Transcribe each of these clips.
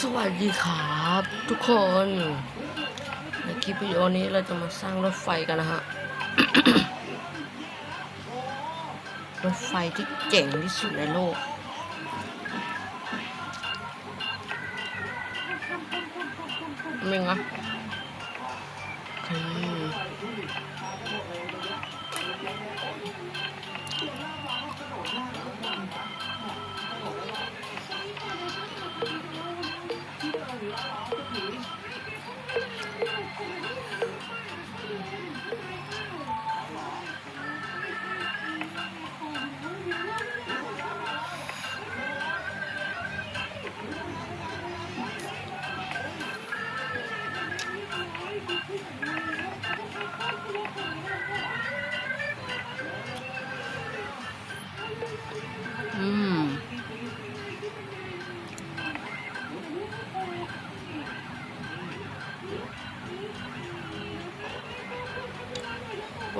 สวัสดีครับทุกคนในคลิปวิดีโอนี้เราจะมาสร้างรถไฟกันนะฮะ รถไฟที่เจ๋งที่สุดในโลก มึงอะโอเคอื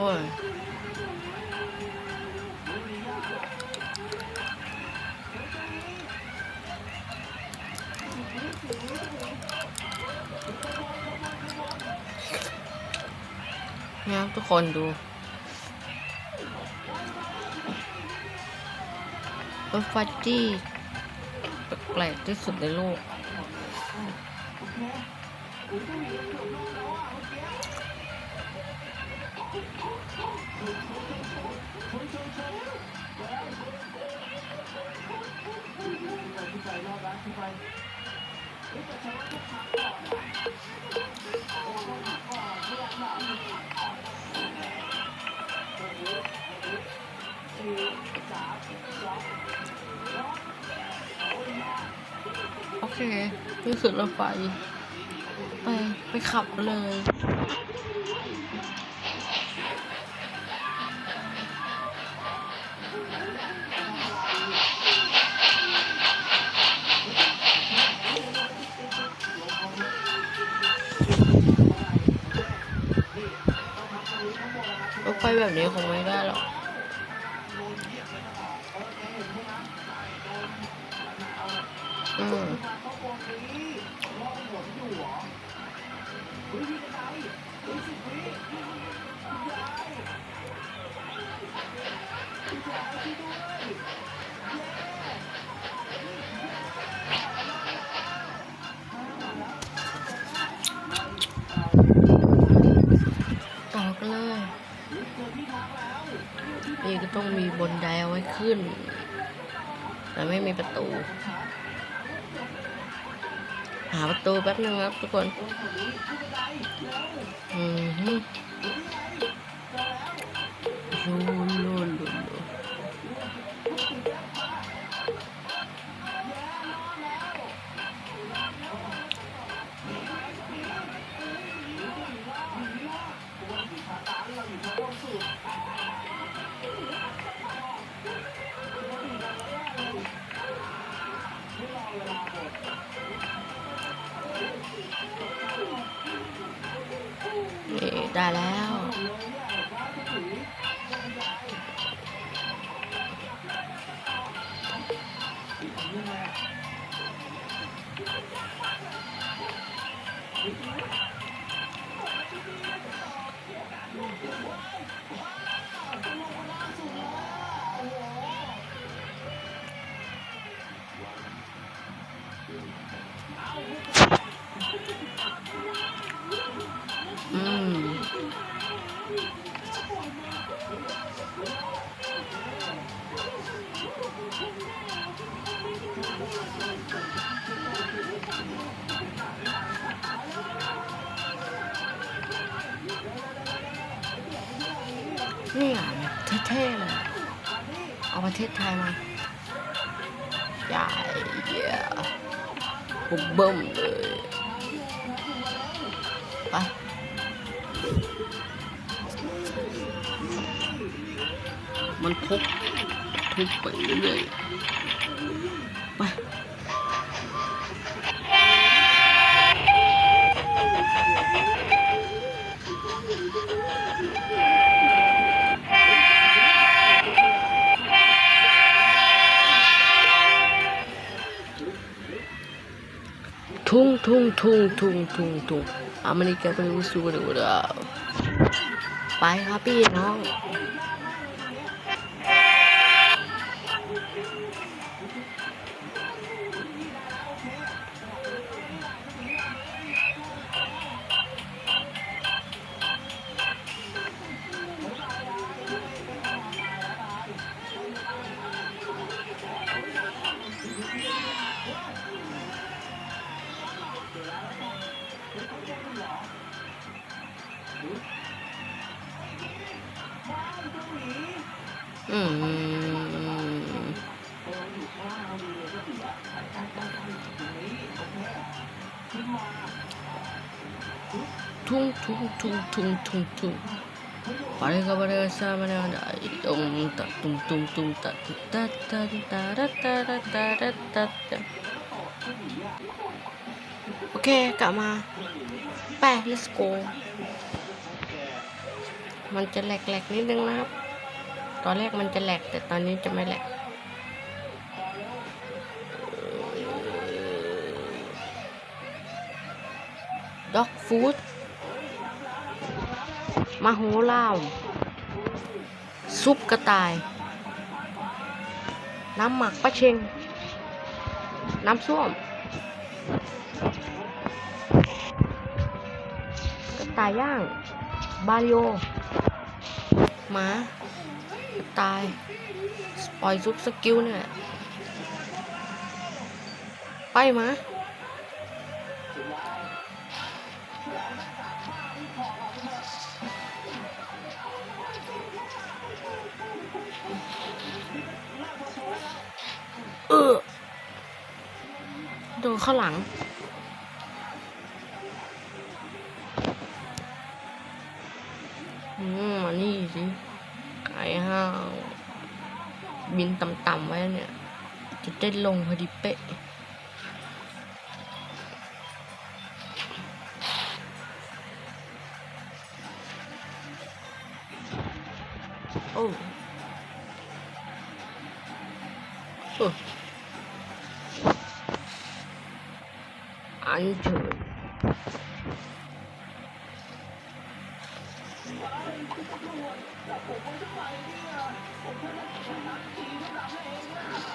อ้ยเนี่ยทุกคนดูรถไฟที่แปลกที่สุดในโลก โอเคนี่คือรถไฟ ไป ไปขับกันเลย ไฟแบบนี้คงไม่ได้หรอกอืม นี่ก็ต้องมีบนไดเอาไว้ขึ้น แต่ไม่มีประตู หาประตูแป๊บนึงครับทุกคนอืมฮึ นี่ได้แล้ว นี่อะเท่ๆเลยเอาประเทศไทยมาใหญ่เยี่ยบุบเบิ้มเลยไปมันทุบทุบไปเรื่อย 퉁, 퉁, 퉁, 퉁, 퉁, 퉁. 아메리카노 우수고를 우 려. 빠이 하 비, 너. ตุงตุงตะตุตะตะตะระตะระตะระตะตะโอเคกลับมาไป let's go มันจะแหลกๆนิดนึงนะครับ ตอนแรกมันจะแหลกแต่ตอนนี้จะไม่แหลกด็อกฟูดมาโหลาวซุปกระต่าย น้ำหมักปลาเชง น้ำส้วมกระต่ายย่าง บาริโอหมา ตาย ปล่อยซุปสกิลเนี่ย ไปมาเออโดนข้างหลัง นลงพอดีเป๊ะโอ้โอ้อัเถอไย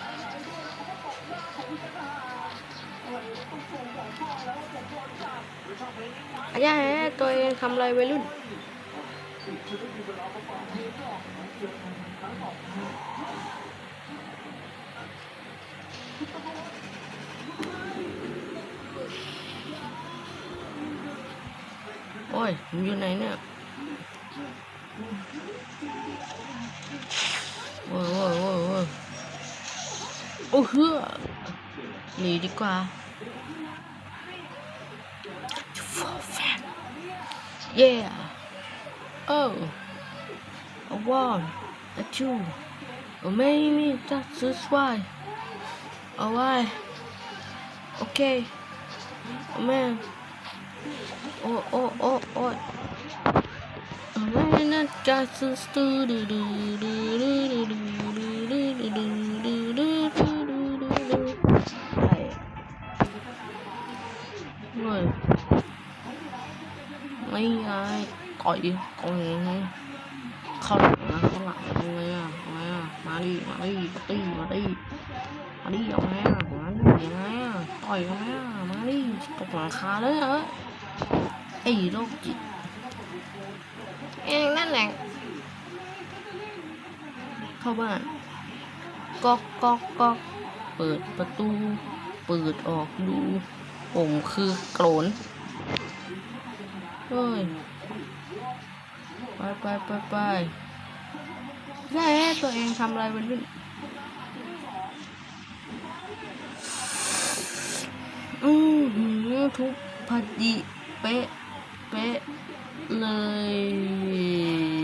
จัง จารย์ตัวเองทำอะไรวัยรุ่น โอ้ยผมอยู่ไหนเนี่ย โอ้เฮือหนีดีกว่าเย่โอ้ว้าวอะจูไม่มีจัดซื้อสวายเอาไว้โอเคแม่โอ้โอ้โอ้โอ้ไม่น่าจะซื้อดูดูดูดูดู ไม่ไงต่อยต่อยเข้าหลังนะเข้าหลังยังไงอะยังไงอะมาดิมาดิมาดิมาดิมาดิยังไงอะมาดิยังไงอะต่อยยังไงอะมาดิตกหลังคาเลยเหรอไอ้โรคจิตเองนั่นแหละเข้าบ้านก๊อกก๊อกก๊อกเปิดประตู เปิดออกดูผมคือโกรน เฮ้ยไปไปไปไปแม่ตัวเองทำอะไรวันนรุ่นอือหือทุบพอดีเป๊ะ เป๊ะ เลย